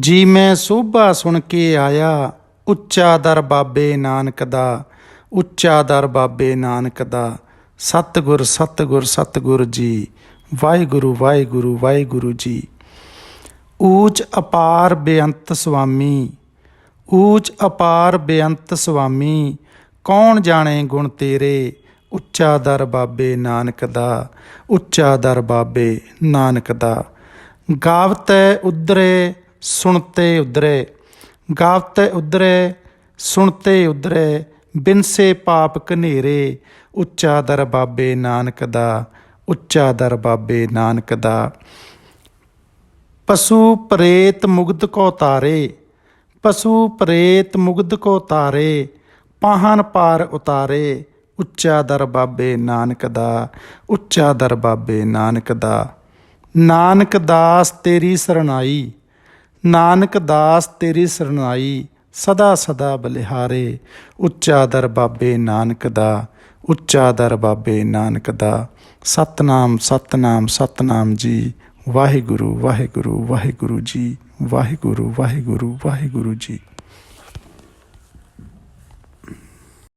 ਜੀ ਮੈਂ ਸੋਭਾ ਸੁਣ ਕੇ ਆਇਆ, ਉੱਚਾ ਦਰ ਬਾਬੇ ਨਾਨਕ ਦਾ, ਉੱਚਾ ਦਰ ਬਾਬੇ ਨਾਨਕ ਦਾ। ਸਤਿਗੁਰ ਸਤਿਗੁਰ ਸਤਿਗੁਰ ਜੀ, ਵਾਹਿਗੁਰੂ ਵਾਹਿਗੁਰੂ ਵਾਹਿਗੁਰੂ ਜੀ। ਊਚ ਅਪਾਰ ਬੇਅੰਤ ਸੁਆਮੀ, ਊਚ ਅਪਾਰ ਬੇਅੰਤ ਸੁਆਮੀ, ਕੌਣ ਜਾਣੇ ਗੁਣ ਤੇਰੇ? ਉੱਚਾ ਦਰ ਬਾਬੇ ਨਾਨਕ ਦਾ, ਉੱਚਾ ਦਰ ਬਾਬੇ ਨਾਨਕ ਦਾ। ਗਾਵਤੈ ਉਦਰੇ ਸੁਣਤੇ ਉਦਰੇ ਗਾਵਤੈ ਉਦਰੇ ਸੁਣਤੇ ਉਦਰੇ ਬਿਨਸੇ ਪਾਪ ਕਨੇਰੇ ਉੱਚਾ ਦਰ ਬਾਬੇ ਨਾਨਕ ਦਾ, ਉੱਚਾ ਦਰ ਬਾਬੇ ਨਾਨਕ ਦਾ। ਪਸ਼ੂ ਪ੍ਰੇਤ ਮੁਗਧ ਕੋ ਤਾਰੇ, ਪਸ਼ੂ ਪ੍ਰੇਤ ਮੁਗਧ ਕੋ ਤਾਰੇ, ਪਾਹਨ ਪਾਰ ਉਤਾਰੇ, ਉੱਚਾ ਦਰ ਬਾਬੇ ਨਾਨਕ ਦਾ, ਉੱਚਾ ਦਰ ਬਾਬੇ ਨਾਨਕ ਦਾ। ਨਾਨਕ ਦਾਸ ਤੇਰੀ ਸਰਣਾਈ ਨਾਨਕ ਦਾਸ ਤੇਰੀ ਸਰਨਾਈ ਸਦਾ ਸਦਾ ਬਲਿਹਾਰੇ। ਉੱਚਾ ਦਰ ਬਾਬੇ ਨਾਨਕ ਦਾ, ਉੱਚਾ ਦਰ ਬਾਬੇ ਨਾਨਕ ਦਾ। ਸਤਨਾਮ ਸਤਨਾਮ ਸਤਨਾਮ ਜੀ। ਵਾਹਿਗੁਰੂ ਵਾਹਿਗੁਰੂ ਵਾਹਿਗੁਰੂ ਜੀ। ਵਾਹਿਗੁਰੂ ਵਾਹਿਗੁਰੂ ਵਾਹਿਗੁਰੂ ਜੀ।